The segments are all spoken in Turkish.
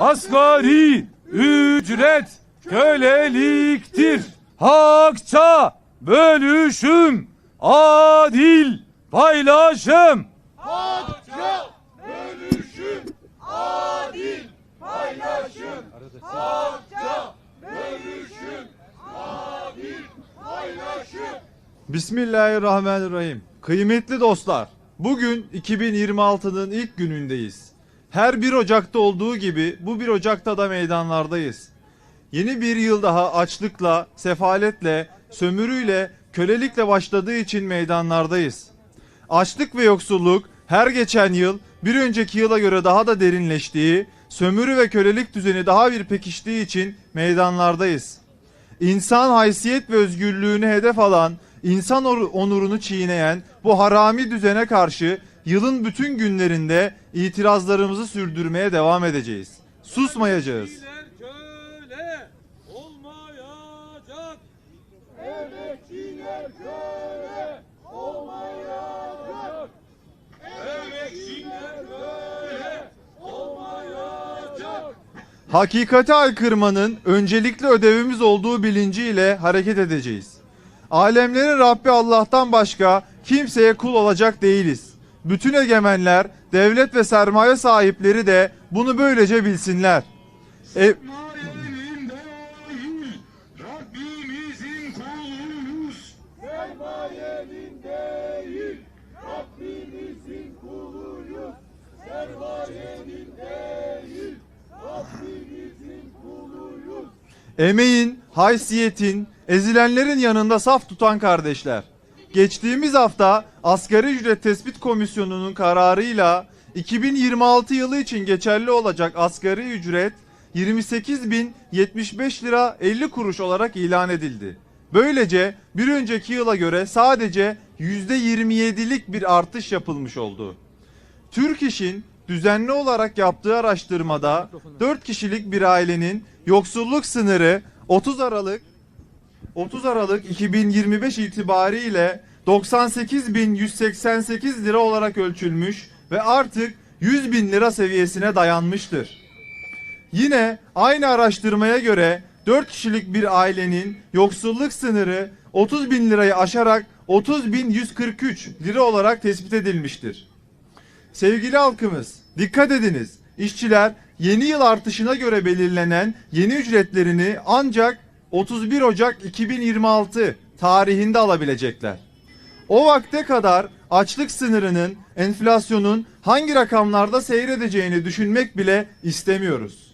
Asgari ücret köleliktir. Hakça bölüşüm, adil paylaşım. Bismillahirrahmanirrahim. Kıymetli dostlar, bugün 2026'nın ilk günündeyiz. Her 1 Ocak'ta olduğu gibi bu 1 Ocak'ta da meydanlardayız. Yeni bir yıl daha açlıkla, sefaletle, sömürüyle, kölelikle başladığı için meydanlardayız. Açlık ve yoksulluk her geçen yıl bir önceki yıla göre daha da derinleştiği, sömürü ve kölelik düzeni daha bir pekiştiği için meydanlardayız. İnsan haysiyet ve özgürlüğünü hedef alan, insan onurunu çiğneyen bu harami düzene karşı yılın bütün günlerinde itirazlarımızı sürdürmeye devam edeceğiz. Susmayacağız. Hakikati aykırmanın öncelikli ödevimiz olduğu bilinciyle hareket edeceğiz. Alemlerin Rabbi Allah'tan başka kimseye kul olacak değiliz. Bütün egemenler, devlet ve sermaye sahipleri de bunu böylece bilsinler. E-. Emeğin, haysiyetin, ezilenlerin yanında saf tutan kardeşler. Geçtiğimiz hafta Asgari Ücret Tespit Komisyonu'nun kararıyla 2026 yılı için geçerli olacak asgari ücret 28.075 lira 50 kuruş olarak ilan edildi. Böylece bir önceki yıla göre sadece %27'lik bir artış yapılmış oldu. Türk İş'in düzenli olarak yaptığı araştırmada 4 kişilik bir ailenin yoksulluk sınırı 30 Aralık 30 Aralık 2025 itibariyle 98.188 lira olarak ölçülmüş ve artık 100 bin lira seviyesine dayanmıştır. Yine aynı araştırmaya göre 4 kişilik bir ailenin yoksulluk sınırı 30 bin lirayı aşarak 30.143 lira olarak tespit edilmiştir. Sevgili halkımız dikkat ediniz. İşçiler yeni yıl artışına göre belirlenen yeni ücretlerini ancak 31 Ocak 2026 tarihinde alabilecekler. O vakte kadar açlık sınırının, enflasyonun hangi rakamlarda seyredeceğini düşünmek bile istemiyoruz.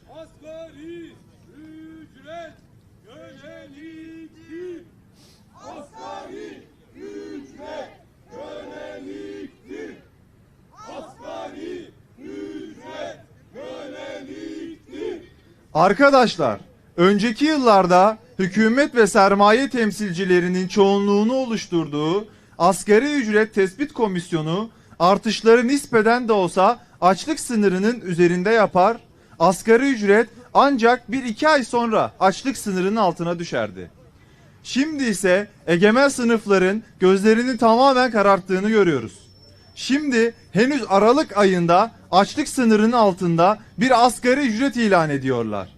Arkadaşlar, önceki yıllarda hükümet ve sermaye temsilcilerinin çoğunluğunu oluşturduğu Asgari Ücret Tespit Komisyonu artışları nispeten de olsa açlık sınırının üzerinde yapar. Asgari ücret ancak 1-2 ay sonra açlık sınırının altına düşerdi. Şimdi ise egemen sınıfların gözlerini tamamen kararttığını görüyoruz. Şimdi henüz Aralık ayında açlık sınırının altında bir asgari ücret ilan ediyorlar.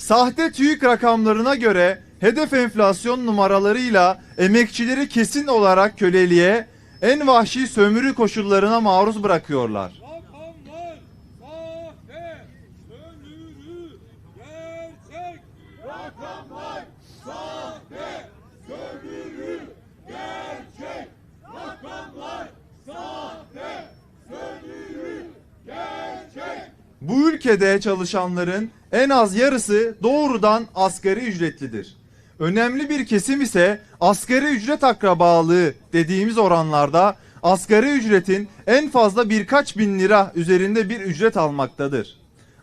Sahte TÜİK rakamlarına göre hedef enflasyon numaralarıyla emekçileri kesin olarak köleliğe, en vahşi sömürü koşullarına maruz bırakıyorlar. Rakamlar sahte, sömürü gerçek. Rakamlar sahte, sömürü gerçek. Rakamlar sahte, sömürü gerçek. Ülkede çalışanların en az yarısı doğrudan asgari ücretlidir. Önemli bir kesim ise asgari ücret akrabalığı dediğimiz oranlarda asgari ücretin en fazla birkaç bin lira üzerinde bir ücret almaktadır.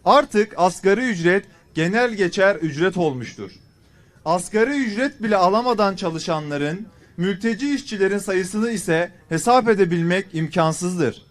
Artık asgari ücret genel geçer ücret olmuştur. Asgari ücret bile alamadan çalışanların, mülteci işçilerin sayısını ise hesap edebilmek imkansızdır.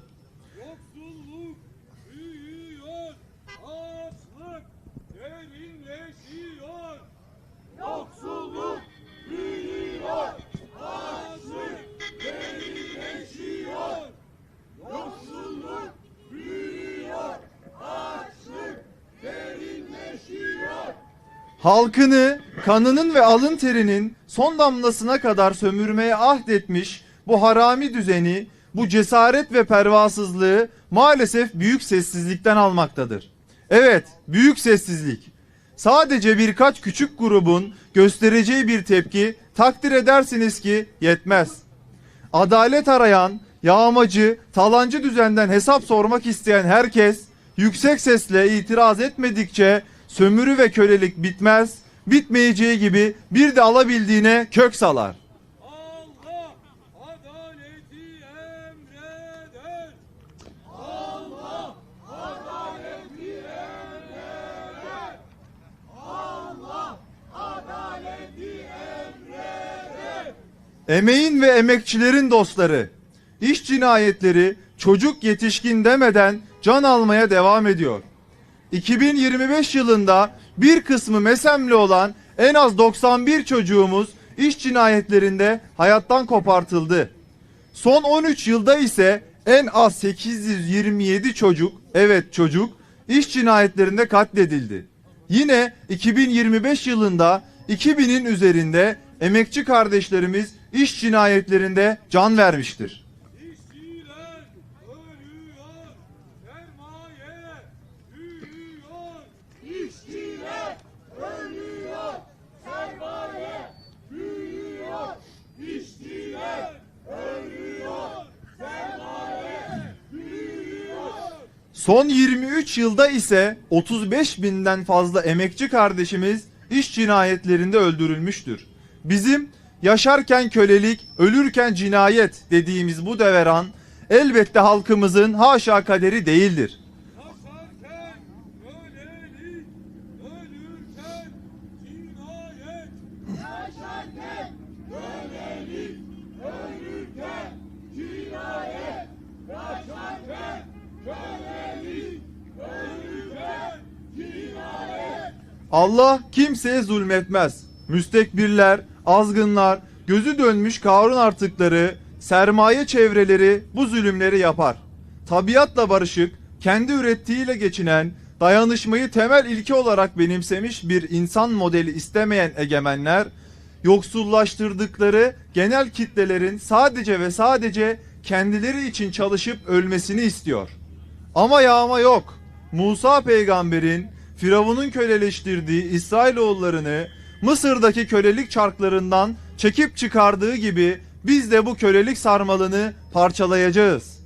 Halkını kanının ve alın terinin son damlasına kadar sömürmeye ahdetmiş bu harami düzeni, bu cesaret ve pervasızlığı maalesef büyük sessizlikten almaktadır. Evet, büyük sessizlik. Sadece birkaç küçük grubun göstereceği bir tepki takdir edersiniz ki yetmez. Adalet arayan, yağmacı, talancı düzenden hesap sormak isteyen herkes yüksek sesle itiraz etmedikçe sömürü ve kölelik bitmez, bitmeyeceği gibi bir de alabildiğine kök salar. Emeğin ve emekçilerin dostları, iş cinayetleri çocuk yetişkin demeden can almaya devam ediyor. 2025 yılında bir kısmı mesemli olan en az 91 çocuğumuz iş cinayetlerinde hayattan kopartıldı. Son 13 yılda ise en az 827 çocuk, evet çocuk, iş cinayetlerinde katledildi. Yine 2025 yılında 2000'in üzerinde emekçi kardeşlerimiz iş cinayetlerinde can vermiştir. İşçiler ölüyor, sermaye büyüyor. İşçiler ölüyor, sermaye büyüyor. İşçiler ölüyor, sermaye büyüyor. Son 23 yılda ise 35 binden fazla emekçi kardeşimiz iş cinayetlerinde öldürülmüştür. Bizim yaşarken kölelik, ölürken cinayet dediğimiz bu deveran elbette halkımızın haşa kaderi değildir. Yaşarken kölelik, ölürken cinayet. Yaşarken kölelik, ölürken cinayet. Yaşarken kölelik, ölürken cinayet. Allah kimseye zulmetmez. Müstekbirler, azgınlar, gözü dönmüş Karun artıkları, sermaye çevreleri bu zulümleri yapar. Tabiatla barışık, kendi ürettiğiyle geçinen, dayanışmayı temel ilke olarak benimsemiş bir insan modeli istemeyen egemenler, yoksullaştırdıkları genel kitlelerin sadece ve sadece kendileri için çalışıp ölmesini istiyor. Ama yağma yok. Musa peygamberin Firavun'un köleleştirdiği İsrailoğullarını Mısır'daki kölelik çarklarından çekip çıkardığı gibi biz de bu kölelik sarmalını parçalayacağız.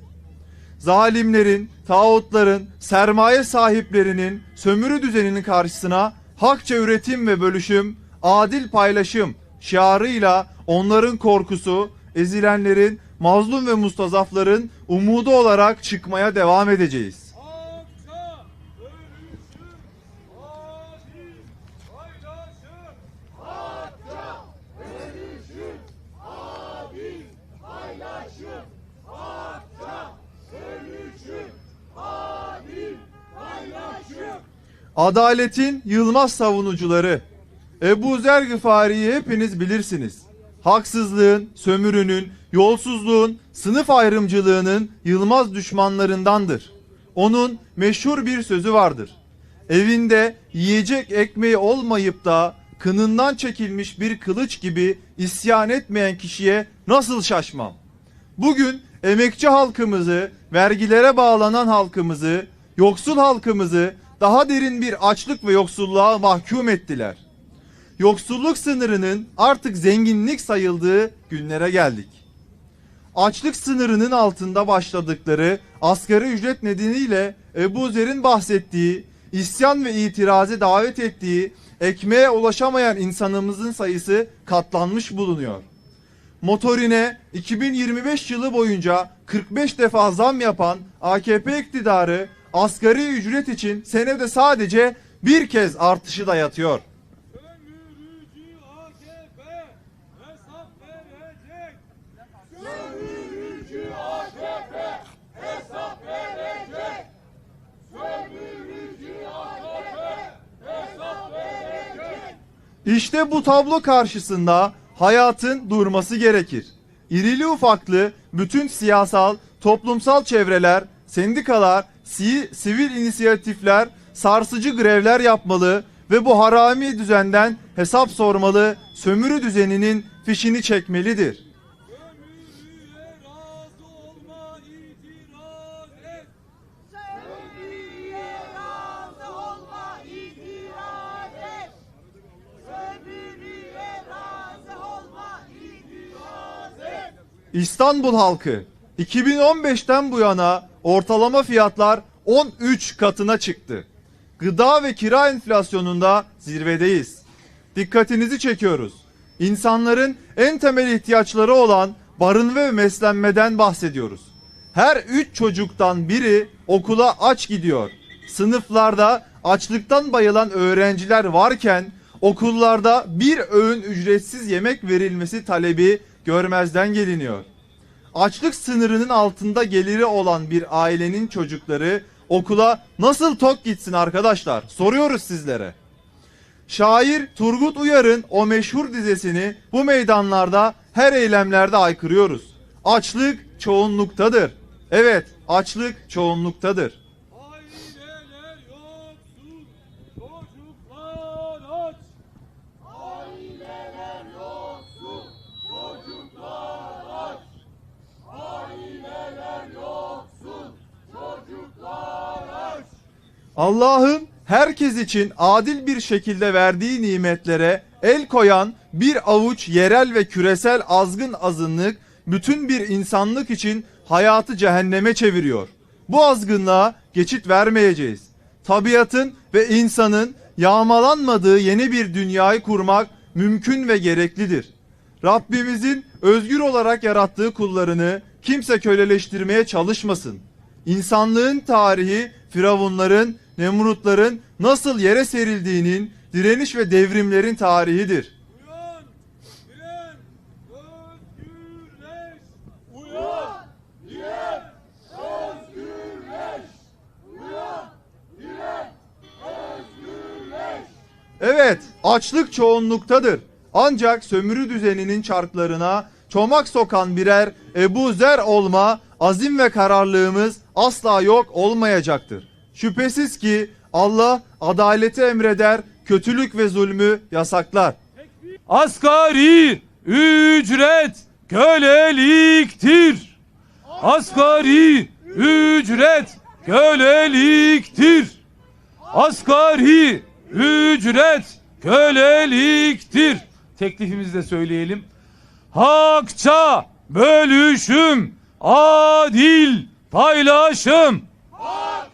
Zalimlerin, tağutların, sermaye sahiplerinin sömürü düzeninin karşısına hakça üretim ve bölüşüm, adil paylaşım şiarıyla onların korkusu, ezilenlerin, mazlum ve mustazafların umudu olarak çıkmaya devam edeceğiz. Hakça ölüşüm, adil paylaşım. Hakça ölüşüm, adil paylaşım. Hakça ölüşüm, adil paylaşım. Adaletin yılmaz savunucuları Ebu Zer Gıfari'yi hepiniz bilirsiniz. Haksızlığın, sömürünün, yolsuzluğun, sınıf ayrımcılığının yılmaz düşmanlarındandır. Onun meşhur bir sözü vardır. Evinde yiyecek ekmeği olmayıp da kınından çekilmiş bir kılıç gibi isyan etmeyen kişiye nasıl şaşmam? Bugün emekçi halkımızı, vergilere bağlanan halkımızı, yoksul halkımızı daha derin bir açlık ve yoksulluğa mahkum ettiler. Yoksulluk sınırının artık zenginlik sayıldığı günlere geldik. Açlık sınırının altında başladıkları asgari ücret nedeniyle Ebu Zer'in bahsettiği, isyan ve itiraze davet ettiği ekmeğe ulaşamayan insanımızın sayısı katlanmış bulunuyor motorine 2025 yılı boyunca 45 defa zam yapan AKP iktidarı asgari ücret için senede sadece bir kez artışı dayatıyor. İşte bu tablo karşısında hayatın durması gerekir. İrili ufaklı bütün siyasal, toplumsal çevreler, sendikalar, si- sivil inisiyatifler sarsıcı grevler yapmalı ve bu harami düzenden hesap sormalı, sömürü düzeninin fişini çekmelidir. İstanbul halkı 2015'ten bu yana ortalama fiyatlar 13 katına çıktı. Gıda ve kira enflasyonunda zirvedeyiz. Dikkatinizi çekiyoruz. İnsanların en temel ihtiyaçları olan barınma ve beslenmeden bahsediyoruz. Her 3 çocuktan biri okula aç gidiyor. Sınıflarda açlıktan bayılan öğrenciler varken okullarda bir öğün ücretsiz yemek verilmesi talebi görmezden geliniyor. Açlık sınırının altında geliri olan bir ailenin çocukları okula nasıl tok gitsin arkadaşlar? Soruyoruz sizlere. Şair Turgut Uyar'ın o meşhur dizesini bu meydanlarda her eylemlerde aykırıyoruz. Açlık çoğunluktadır. Evet, açlık çoğunluktadır. Aileler yoksul, çocuklar aç. Aileler yoksul, çocuklar aç. Aileler yoksul, çocuklar aç. Allah'ın herkes için adil bir şekilde verdiği nimetlere el koyan bir avuç yerel ve küresel azgın azınlık bütün bir insanlık için hayatı cehenneme çeviriyor. Bu azgınlığa geçit vermeyeceğiz. Tabiatın ve insanın yağmalanmadığı yeni bir dünyayı kurmak mümkün ve gereklidir. Rabbimizin özgür olarak yarattığı kullarını kimse köleleştirmeye çalışmasın. İnsanlığın tarihi Firavunların, Nemrutların nasıl yere serildiğinin direniş ve devrimlerin tarihidir. Uyan, diren, özgürleş. Uyan, diren, özgürleş. Uyan, diren, özgürleş. Evet, açlık çoğunluktadır. Ancak sömürü düzeninin çarklarına çomak sokan birer Ebu Zer olma azim ve kararlılığımız asla yok olmayacaktır. Şüphesiz ki Allah adaleti emreder, kötülük ve zulmü yasaklar. Asgari ücret köleliktir. Asgari ücret köleliktir. Asgari ücret köleliktir. Teklifimizi de söyleyelim. Hakça bölüşüm, adil paylaşım. Hakça